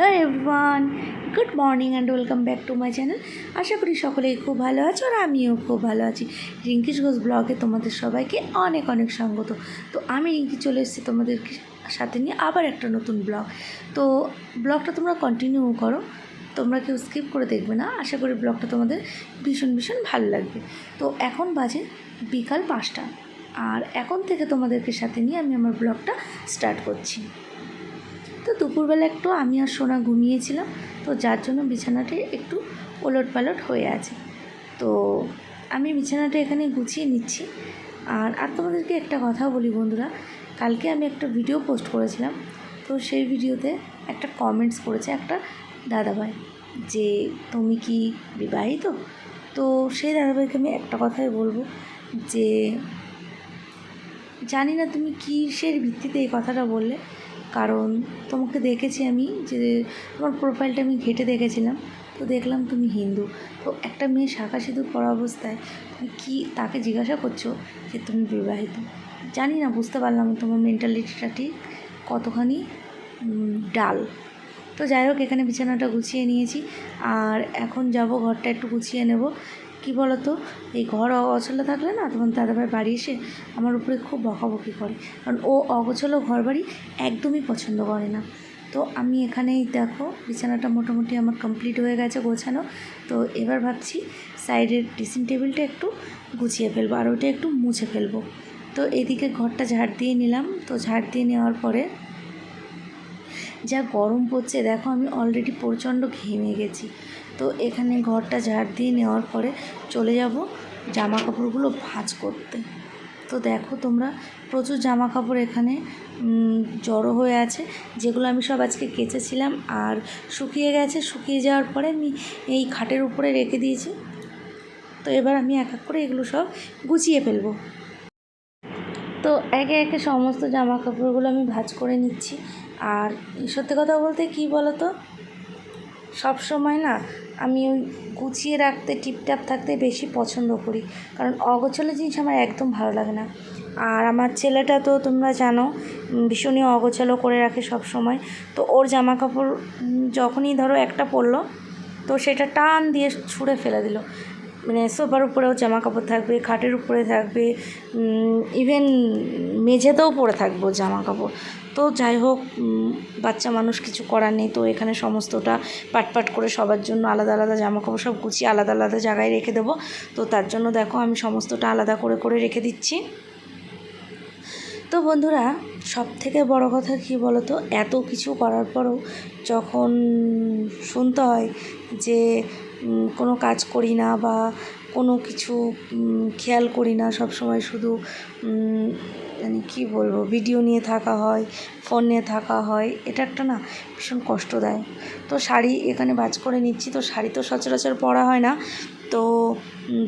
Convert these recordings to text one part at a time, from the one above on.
Hello everyone, good morning and welcome back to my channel আশা করি সকলেই খুব ভালো আছো আর আমিও খুব ভালো আছি। রিঙ্কিশ ঘোষ ব্লগে তোমাদের সবাইকে অনেক অনেক স্বাগত। তো আমি রিঙ্কি চলে এসেছি তোমাদের সাথে নিয়ে আবার একটা নতুন ব্লগ তো ব্লগটা তোমরা কন্টিনিউ করো, তোমরা কেউ স্কিপ করে দেখবে না। আশা করি ব্লগটা তোমাদের ভীষণ ভীষণ ভালো লাগবে। তো এখন বাজে বিকাল পাঁচটা। আর এখন থেকে তোমাদেরকে সাথে নিয়ে আমি আমার ব্লগটা স্টার্ট করছি। তো দুপুরবেলা একটু আমি আর সোনা ঘুমিয়েছিলাম, তো যার জন্য বিছানাটি একটু ওলট পালট হয়ে আছে। তো আমি বিছানাটা এখানে গুছিয়ে নিচ্ছি। আর আর তোমাদেরকে একটা কথা বলি বন্ধুরা, কালকে আমি একটা ভিডিও পোস্ট করেছিলাম, তো সেই ভিডিওতে একটা কমেন্টস করেছে একটা দাদাভাই যে, তুমি কি বিবাহিত? তো সেই দাদাভাইকে আমি একটা কথাই বলব যে, জানি না তুমি কিসের ভিত্তিতে এই কথাটা বললে কারণ তোমাকে দেখেছি আমি যে তোমার প্রোফাইলটা আমি ঘেটে দেখেছিলাম। তো দেখলাম তুমি হিন্দু। তো একটা মেয়ে শাখা সিঁদুর পরা অবস্থায় তুমি কি তাকে জিজ্ঞাসা করছ যে তুমি বিবাহিত? জানি না, বুঝতে পারলাম তোমার মেন্টালিটিটা ঠিক কতখানি ডাল। তো যাই হোক, এখানে বিছানাটা গুছিয়ে নিয়েছি। আর এখন যাব, ঘরটা একটু গুছিয়ে নেব। কি বলো তো এই ঘর অগোছালো থাকলে না তোমার দাদাভাই বাড়ি এসে আমার উপরে খুব বকাবকি করে। কারণ ও অগোছালো ঘর বাড়ি একদমই পছন্দ করে না। তো আমি এখানেই দেখো, বিছানাটা মোটামুটি আমার কমপ্লিট হয়ে গেছে গোছানো। তো এবার ভাবছি সাইডের ড্রেসিং টেবিলটা একটু গুছিয়ে ফেলব আর ওটা একটু মুছে ফেলব। তো এদিকে ঘরটা ঝাড় দিয়ে নিলাম। তো ঝাড় দিয়ে নেওয়ার পরে যা গরম পড়ছে, দেখো আমি অলরেডি প্রচণ্ড ঘেমে গেছি। তো এখানে ঘরটা ঝাড় দিয়ে নেওয়ার পরে চলে যাব জামা কাপড়গুলো ভাঁজ করতে। তো দেখো তোমরা, প্রচুর জামা কাপড় এখানে জড়ো হয়ে আছে, যেগুলো আমি সব আজকে কেচেছিলাম আর শুকিয়ে গেছে। শুকিয়ে যাওয়ার পরে আমি এই খাটের উপরে রেখে দিয়েছি। তো এবার আমি এক এক করে এগুলো সব গুছিয়ে ফেলব। তো একে একে সমস্ত জামা কাপড়গুলো আমি ভাঁজ করে নিচ্ছি। আর সত্যি কথা বলতে কি বলো তো সব সময় না আমি ওই গুছিয়ে রাখতে, টিপটাপ থাকতে বেশি পছন্দ করি। কারণ অগোছালো জিনিস আমার একদম ভালো লাগে না। আর আমার ছেলেটা তো তোমরা জানো ভীষণই অগোছালো করে রাখে সব সময়। তো ওর জামা কাপড় যখনই ধরো একটা পরলো, তো সেটা টান দিয়ে ছুঁড়ে ফেলে দিল। মানে সোফার উপরেও জামা কাপড় থাকবে, খাটের উপরে থাকবে ইভেন মেঝেতেও পরে থাকব জামা কাপড় তো যাই হোক বাচ্চা মানুষ কিছু করার নেই, তো এখানে সমস্তটা পাটপাট করে সবার জন্য আলাদা আলাদা জামা কাপড় সব গুছিয়ে আলাদা আলাদা জায়গায় রেখে দেবো। তো তার জন্য দেখো আমি সমস্তটা আলাদা করে করে রেখে দিচ্ছি। তো বন্ধুরা সব থেকে বড় কথা কী বলো তো এত কিছু করার পরও যখন শুনতে হয় যে কোনো কাজ করি না বা কোনো কিছু খেয়াল করি না সব সময় শুধু মানে কী বলব ভিডিও নিয়ে থাকা হয় ফোন নিয়ে থাকা হয়, এটা একটা না ভীষণ কষ্ট দেয় তো শাড়ি এখানে বাজ করে নিচ্ছি, তো শাড়ি তো সচরাচর পরা হয় না। তো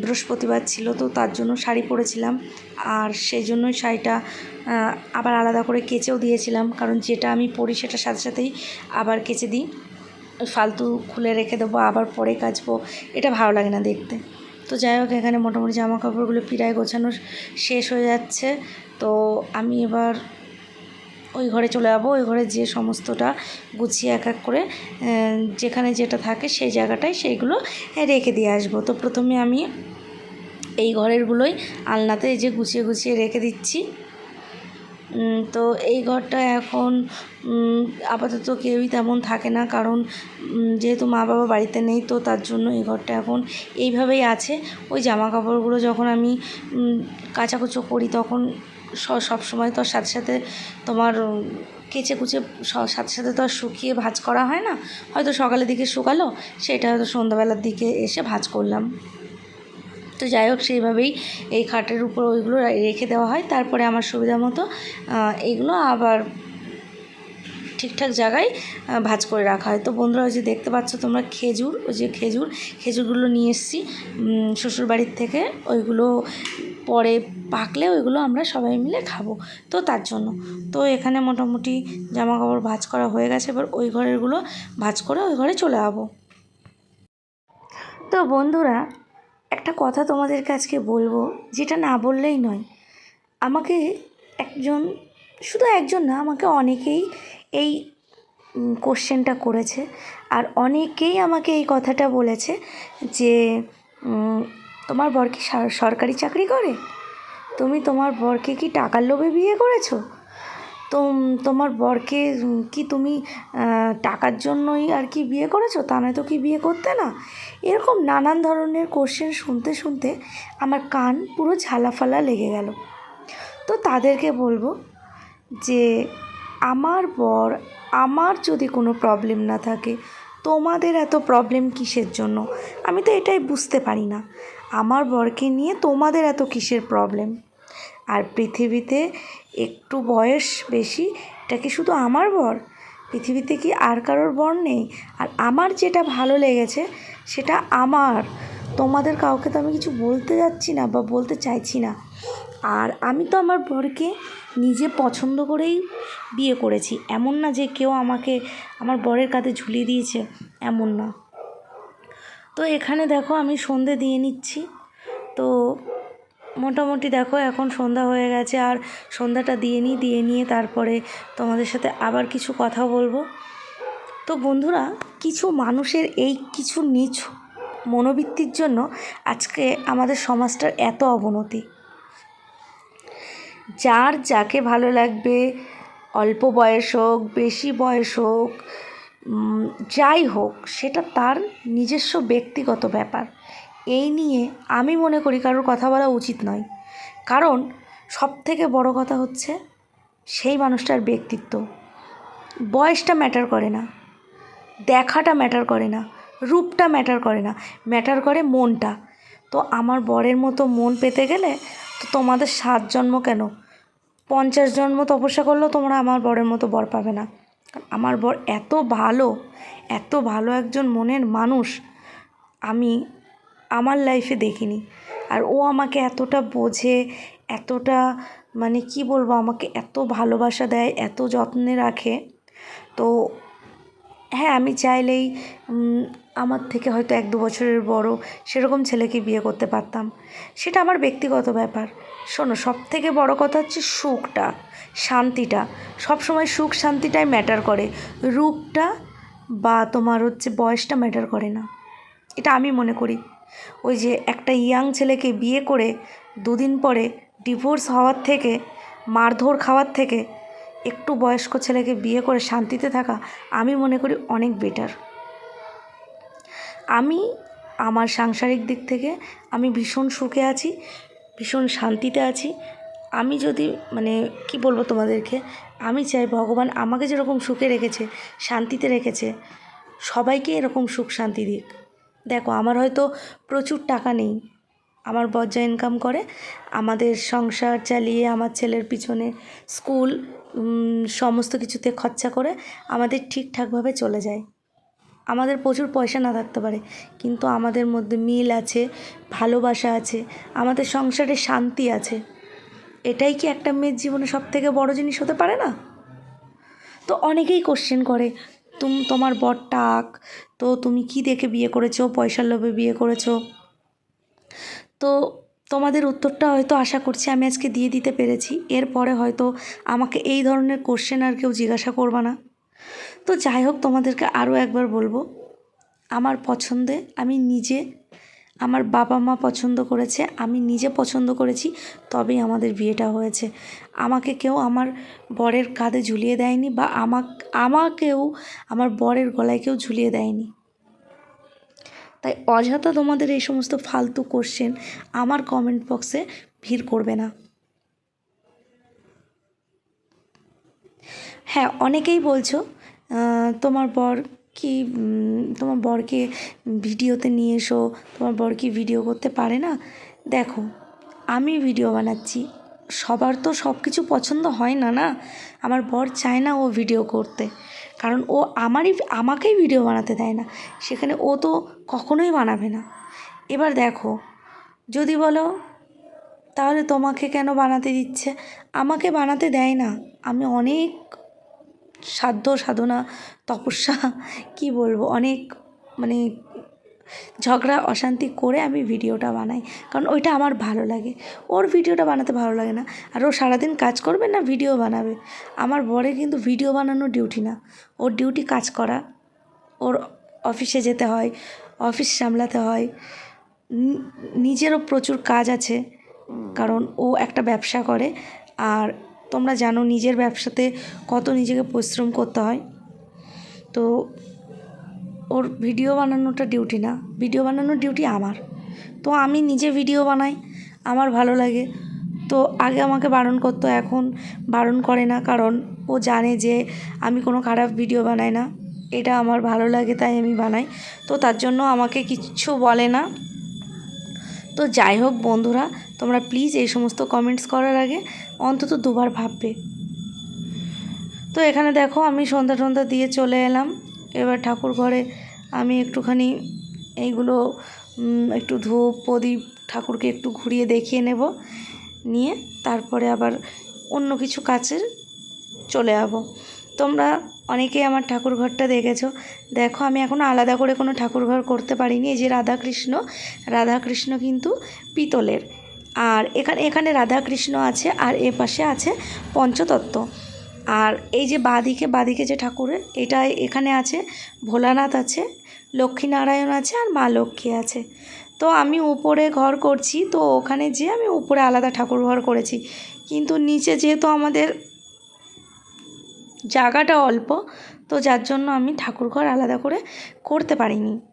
বৃহস্পতিবার ছিল, তো তার জন্য শাড়ি পরেছিলাম। আর সেই জন্যই শাড়িটা আবার আলাদা করে কেচেও দিয়েছিলাম। কারণ যেটা আমি পরি সেটা সাথে সাথেই আবার কেচে দিই। ফালতু খুলে রেখে দেবো, আবার পরে কাচবো, এটা ভালো লাগে না দেখতে। তো যাই হোক, এখানে মোটামুটি জামা কাপড়গুলো পিড়ায় গোছানো শেষ হয়ে যাচ্ছে। তো আমি এবার ওই ঘরে চলে যাব। ওই ঘরে যে সমস্তটা গুছিয়ে এক এক করে যেখানে যেটা থাকে সেই জায়গাটায় সেইগুলো রেখে দিয়ে আসব। তো প্রথমে আমি এই ঘরেরগুলোই আলনাতে যে গুছিয়ে গুছিয়ে রেখে দিচ্ছি। তো এই ঘরটা এখন আপাতত কেউই তেমন থাকে না, কারণ যেহেতু মা বাবা বাড়িতে নেই, তো তার জন্য এই ঘরটা এখন এইভাবেই আছে। ওই জামা কাপড়গুলো যখন আমি কাচাকুচো করি তখন সব সময় তো সাথে সাথে তোমার কেচে কুচে সাথে সাথে তো আর শুকিয়ে ভাজ করা হয় না। হয়তো সকালের দিকে শুকালো, সেটা হয়তো সন্ধ্যাবেলার দিকে এসে ভাজ করলাম। তো যাই হোক, সেইভাবেই এই খাটের উপর ওইগুলো রেখে দেওয়া হয়। তারপরে আমার সুবিধা মতো এইগুলো আবার ঠিকঠাক জায়গায় ভাজ করে রাখা হয়। তো বন্ধুরা, ওই যে দেখতে পাচ্ছ তোমরা খেজুর, ওই যে খেজুর, খেজুরগুলো নিয়ে এসেছি। শ্বশুরবাড়ির থেকে ওইগুলো পরে পাকলে ওইগুলো আমরা সবাই মিলে খাব তো তার জন্য। তো এখানে মোটামুটি জামা কাপড় ভাঁজ করা হয়ে গেছে, এবার ওই ঘরেরগুলো ভাঁজ করে ওই ঘরে চলে যাব। তো বন্ধুরা, একটা কথা তোমাদেরকে আজকে বলব, যেটা না বললেই নয়। আমাকে একজন, শুধু একজন না, আমাকে অনেকেই এই কোশ্চেনটা করেছে। আর অনেকেই আমাকে এই কথাটা বলেছে যে তোমার বর কি সরকারি চাকরি করে? তুমি তোমার বরকে কি টাকার লোভে বিয়ে করেছ? তো তোমার বরকে কি তুমি টাকার জন্যই আর কি বিয়ে করেছ? তা নয় তো কি বিয়ে করতে না? এরকম নানান ধরনের কোশ্চেন শুনতে শুনতে আমার কান পুরো ঝালাফালা লেগে গেল। তো তাদেরকে বলব যে, আমার বর, আমার যদি কোনো প্রবলেম না থাকে, তোমাদের এত প্রবলেম কিসের জন্য? আমি তো এটাই বুঝতে পারি না। আমার বরকে নিয়ে তোমাদের এত কিসের প্রবলেম আর পৃথিবীতে একটু বয়স বেশি, এটা কি শুধু আমার বর? পৃথিবীতে কি আর কারোর বর নেই? আর আমার যেটা ভালো লেগেছে, সেটা আমার। তোমাদের কাউকে তো আমি কিছু বলতে যাচ্ছি না বা বলতে চাইছি না। আর আমি তো আমার বরকে নিজে পছন্দ করেই বিয়ে করেছি। এমন না যে কেউ আমাকে, আমার বরের কাঁধে ঝুলিয়ে দিয়েছে, এমন না। তো এখানে দেখো আমি সন্ধে দিয়ে নিচ্ছি। তো মোটামুটি দেখো এখন সন্ধ্যা হয়ে গেছে আর সন্ধ্যাটা দিয়ে নিই, দিয়ে নিয়ে তারপরে তোমাদের সাথে আবার কিছু কথা বলব। তো বন্ধুরা, কিছু মানুষের এই কিছু নিচ মনোবৃত্তির জন্য আজকে আমাদের সমাজটার এত অবনতি। যার যাকে ভালো লাগবে, অল্প বয়স হোক, বেশি বয়স হোক যাই হোক, সেটা তার নিজস্ব ব্যক্তিগত ব্যাপার। এই নিয়ে আমি মনে করি কারোর কথা বলা উচিত নয়। কারণ সব থেকে বড় কথা হচ্ছে, সেই মানুষটার ব্যক্তিত্ব। বয়সটা ম্যাটার করে না, দেখাটা ম্যাটার করে না, রূপটা ম্যাটার করে না, ম্যাটার করে মনটা। তো আমার বরের মতো মন পেতে গেলে তো তোমাদের সাত জন্ম কেন? পঞ্চাশ জন্ম তপস্যা করলেও তোমরা আমার বরের মতো বর পাবে না। আমার বর এত ভালো এত ভালো একজন মনের মানুষ, আমি আমার লাইফে দেখিনি। আর ও আমাকে এতটা বোঝে, এতটা মানে কি বলব, আমাকে এত ভালোবাসা দেয়, এত যত্নে রাখে। তো হ্যাঁ আমি চাইলেই আমার থেকে হয়তো এক দু বছরের বড় সেরকম ছেলেকে বিয়ে করতে পারতাম। সেটা আমার ব্যক্তিগত ব্যাপার। শোনো সব থেকে বড় কথা হচ্ছে সুখটা, শান্তিটা। সব সময় সুখ, শান্তিটাই ম্যাটার করে। রূপটা বা তোমার হচ্ছে বয়সটা ম্যাটার করে না। এটা আমি মনে করি। ওই যে একটা ইয়াং ছেলেকে বিয়ে করে দুদিন পরে ডিভোর্স হওয়ার থেকে, মারধর খাওয়ার থেকে, একটু বয়স্ক ছেলেকে বিয়ে করে শান্তিতে থাকা, আমি মনে করি অনেক বেটার আমি, আমার সাংসারিক দিক থেকে আমি ভীষণ সুখে আছি, ভীষণ শান্তিতে আছি। আমি যদি মানে কি বলব তোমাদেরকে, আমি চাই ভগবান আমাকে যেরকম সুখে রেখেছে, শান্তিতে রেখেছে, সবাইকে এরকম সুখ শান্তি দিক। দেখো, আমার হয়তো প্রচুর টাকা নেই, আমার যা ইনকাম করে, আমাদের সংসার চালিয়ে, আমার ছেলের পিছনে স্কুল সমস্ত কিছুতে খরচা করে আমাদের ঠিকঠাকভাবে চলে যায়। আমাদের প্রচুর পয়সা না থাকতে পারে, কিন্তু আমাদের মধ্যে মিল আছে, ভালোবাসা আছে, আমাদের সংসারে শান্তি আছে। এটাই কি একটা মেয়ের জীবনে সব থেকে বড় জিনিস হতে পারে না? তো অনেকেই কোশ্চেন করে, তুম, তোমার বর টাক, তো তুমি কি দেখে বিয়ে করেছ? পয়সার লোভে বিয়ে করেছ? তো তোমাদের উত্তরটা হয়তো আশা করছি আমি আজকে দিয়ে দিতে পেরেছি, এরপরে হয়তো আমাকে এই ধরনের কোশ্চেন আর কেউ জিজ্ঞাসা করবে না। তো যাই হোক, তোমাদেরকে আরও একবার বলব, আমার পছন্দে আমি নিজে, আমার বাবা মা পছন্দ করেছে, আমি নিজে পছন্দ করেছি, তবেই আমাদের বিয়েটা হয়েছে। আমাকে কেউ আমার বরের কাঁধে ঝুলিয়ে দেয়নি বা আমাক, আমাকেও আমার বরের গলায় কেউ ঝুলিয়ে দেয়নি। তাই অযথা তোমাদের এই সমস্ত ফালতু কোশ্চেন আমার কমেন্ট বক্সে ভিড় করবে না। হ্যাঁ অনেকেই বলছো তোমার বর কি তোমার বরকে ভিডিওতে নিয়ে এসো, তোমার বর কি ভিডিও করতে পারে না? দেখো, আমি ভিডিও বানাচ্ছি। সবার তো সব কিছু পছন্দ হয় না না? আমার বর চায় না ও ভিডিও করতে। কারণ ও আমারই, আমাকেই ভিডিও বানাতে দেয় না। সেখানে ও তো কখনোই বানাবে না। এবার দেখো, যদি বলো, তাহলে তোমাকে কেন বানাতে দিচ্ছে? আমাকে বানাতে দেয় না। আমি অনেক সাধ্য, সাধনা, তপস্যা, কি বলব? অনেক মানে ঝগড়া, অশান্তি করে আমি ভিডিওটা বানাই। কারণ ওইটা আমার ভালো লাগে। ওর ভিডিওটা বানাতে ভালো লাগে না। আর ও সারাদিন কাজ করবে না, ভিডিও বানাবে? আমার বরে কিন্তু ভিডিও বানানো ডিউটি না। ওর ডিউটি কাজ করা। ওর অফিসে যেতে হয়, অফিস সামলাতে হয়। নিজেরও প্রচুর কাজ আছে। কারণ ও একটা ব্যবসা করে। আর তোমরা জানো নিজের ব্যবসাতে কত নিজেকে পরিশ্রম করতে হয়। তো ওর ভিডিও বানানোটা ডিউটি না। ভিডিও বানানোর ডিউটি আমার। তো আমি নিজে ভিডিও বানাই, আমার ভালো লাগে। তো আগে আমাকে বারণ করতো, এখন বারণ করে না, কারণ ও জানে যে আমি কোনো খারাপ ভিডিও বানাই না। এটা আমার ভালো লাগে, তাই আমি বানাই। তো তার জন্য আমাকে কিচ্ছু বলে না। তো যাই হোক বন্ধুরা তোমরা প্লিজ এই সমস্ত কমেন্টস করার আগে অন্তত দুবার ভাববে। তো এখানে দেখো আমি সন্ধ্যা টন্ধ্যা দিয়ে চলে এলাম। এবার ঠাকুর ঘরে আমি একটুখানি এইগুলো একটু ধূপ, প্রদীপ ঠাকুরকে একটু ঘুরিয়ে দেখিয়ে নেব। নিয়ে তারপরে আবার অন্য কিছু কাজের চলে যাব তোমরা অনেকেই আমার ঠাকুর ঘরটা দেখেছ। দেখো আমি এখনও আলাদা করে কোনো ঠাকুর ঘর করতে পারিনি। এই যে রাধাকৃষ্ণ রাধাকৃষ্ণ কিন্তু পিতলের। আর এখানে এখানে রাধাকৃষ্ণ আছে আর এ পাশে আছে পঞ্চতত্ত্ব। আর এই যে বাদিকে বাদিকে যে ঠাকুরের এটা এখানে আছে, ভোলানাথ আছে, লক্ষ্মীনারায়ণ আছে আর মা লক্ষ্মী আছে। তো আমি উপরে ঘর করছি, তো ওখানে যেয়ে আমি উপরে আলাদা ঠাকুর ঘর করেছি। কিন্তু নিচে যেহেতু আমাদের জায়গাটা অল্প, তো যার জন্য আমি ঠাকুর ঘর আলাদা করে করতে পারিনি।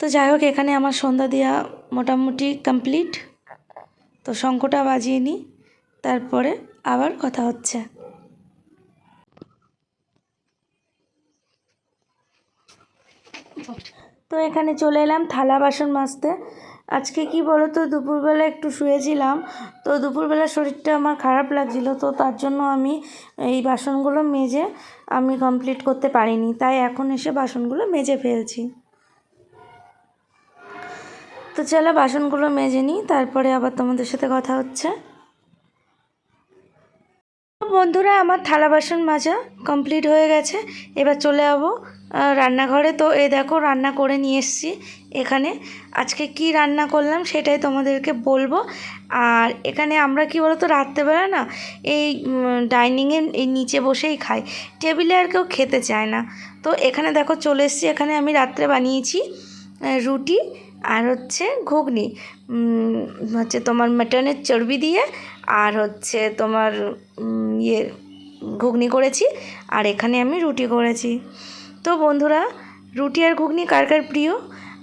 তো যাই হোক, এখানে আমার সন্ধ্যা দেওয়া মোটামুটি কমপ্লিট তো শঙ্খটা বাজিয়ে নিই, তারপরে আবার কথা হচ্ছে। তো এখানে চলে এলাম থালা বাসন মাজতে। আজকে কি বলো তো দুপুরবেলা একটু শুয়েছিলাম, তো দুপুরবেলা শরীরটা আমার খারাপ লাগছিল, তো তার জন্য আমি এই বাসনগুলো মেজে আমি কমপ্লিট করতে পারিনি। তাই এখন এসে বাসনগুলো মেজে ফেলছি। তো চলো বাসনগুলো মেজে নিই, তারপরে আবার তোমাদের সাথে কথা হচ্ছে। বন্ধুরা, আমার থালা বাসন মাজা কমপ্লিট হয়ে গেছে। এবার চলে যাব রান্নাঘরে। তো এ দেখো, রান্না করে নিয়ে এসেছি এখানে। আজকে কি রান্না করলাম সেটাই তোমাদেরকে বলব। আর এখানে আমরা কি বলতো, রাত্রেবেলা না এই ডাইনিংয়ে এই নিচে বসেই খাই। টেবিলে আর কেউ খেতে চায় না। তো এখানে দেখো, চলে এসেছি। এখানে আমি রাত্রে বানিয়েছি রুটি আর হচ্ছে ঘুগনি। হচ্ছে তোমার মাটনের চর্বি দিয়ে আর হচ্ছে তোমার ইয়ে ঘুগনি করেছি। আর এখানে আমি রুটি করেছি। তো বন্ধুরা, রুটি আর ঘুগনি কার কার প্রিয়?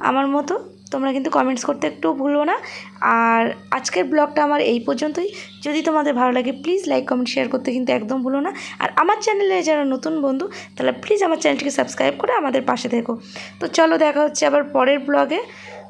আমার মতো তোমরা কিন্তু কমেন্টস করতে একটু ভুলো না। আর আজকের ব্লগটা আমার এই পর্যন্তই। যদি তোমাদের ভালো লাগে প্লিজ লাইক কমেন্ট শেয়ার করতে কিন্তু একদম ভুলো না। আর আমার চ্যানেলে যারা নতুন বন্ধু, তাহলে প্লিজ আমার চ্যানেলটিকে সাবস্ক্রাইব করে আমাদের পাশে থেকো। তো চলো দেখা হচ্ছে আবার পরের ব্লগে